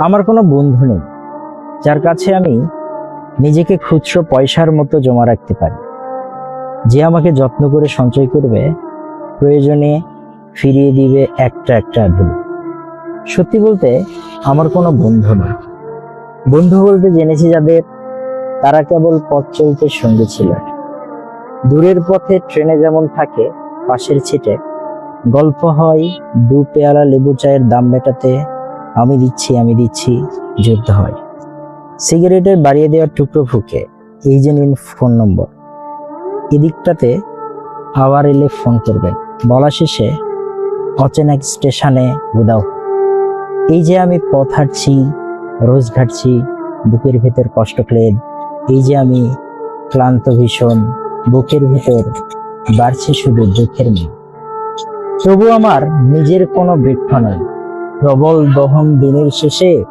আমার কোনো বন্ধু নেই, যার কাছে আমি নিজেকে খুচরো পয়সার মতো জমা রাখতে পারি। যে আমাকে যত্ন করে সঞ্চয় করবে, প্রয়োজনে ফিরিয়ে দিবে একটা একটা ভুল সত্যি বলতে, আমার কোনো বন্ধু নেই। বন্ধু বলতে জেনেছি যাদের তারা কেবল পথ চলতে সঙ্গে ছিল। দূরের পথে ট্রেনে যেমন থাকে, পাশের ছিটে গল্প হয়, দু পেয়ালা লেবু চায়ের দাম মেটাতে আমি দিচ্ছি আমি দিচ্ছি, যুদ্ধ হয়। সিগারেটের বাড়িয়ে দেওয়ার টুকরো ফুকে এই যে নিন ফোন নম্বর। এদিকটাতে আবার এলে ফোন করবেন। বলা শেষে, অচেনা স্টেশনে উদাও। এই যে আমি পথ হাঁটছি, রোজ ঘাটছি, বুকের ভেতর কষ্ট ক্লেদ। এই যে আমি ক্লান্ত ভীষণ, বুকের ভেতর বাড়ছে শুধু দুঃখের মেয়ে তবু আমার নিজের কোনো বৃক্ষ নেই প্রবল দহন দিনের শেষে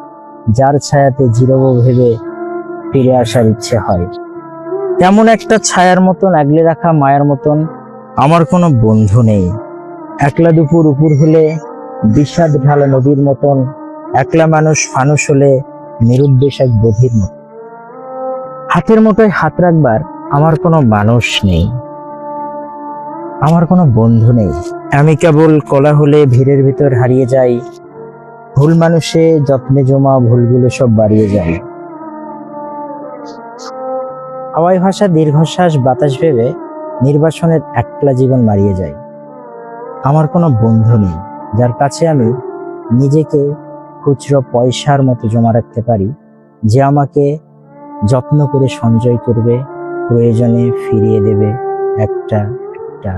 যার ছায়াতে জিরব ভেবে ফিরে আসার ইচ্ছে হয়। তেমন একটা ছায়ার মতন আগলে রাখা মায়ের মতন আমার কোনো বন্ধু নেই। একলা দুপুর উপর হলে, বিষাদ ঢালা নদীর মতন একলা মানুষ ফানুষ হলে নিরুদ্দেশ এক বধির মতো। হাতের মতোই হাত রাখবার আমার কোনো মানুষ নেই। আমার কোনো বন্ধু নেই। আমি কেবল কলা হলে ভিড়ের ভিতর হারিয়ে যাই ভুল মানুষে যত্নে জমা ভুলগুলো সব বাড়িয়ে যায়। হাওয়াই ভাষা দীর্ঘশ্বাস, বাতাস ভেবে নির্বাসনের একলা জীবন মারিয়ে যায়। আমার কোনো বন্ধু নেই, যার কাছে আমি নিজেকে খুচরো পয়সার মতো জমা রাখতে পারি, যে আমাকে যত্ন করে সঞ্চয় করবে, প্রয়োজনে ফিরিয়ে দেবে একটা একটা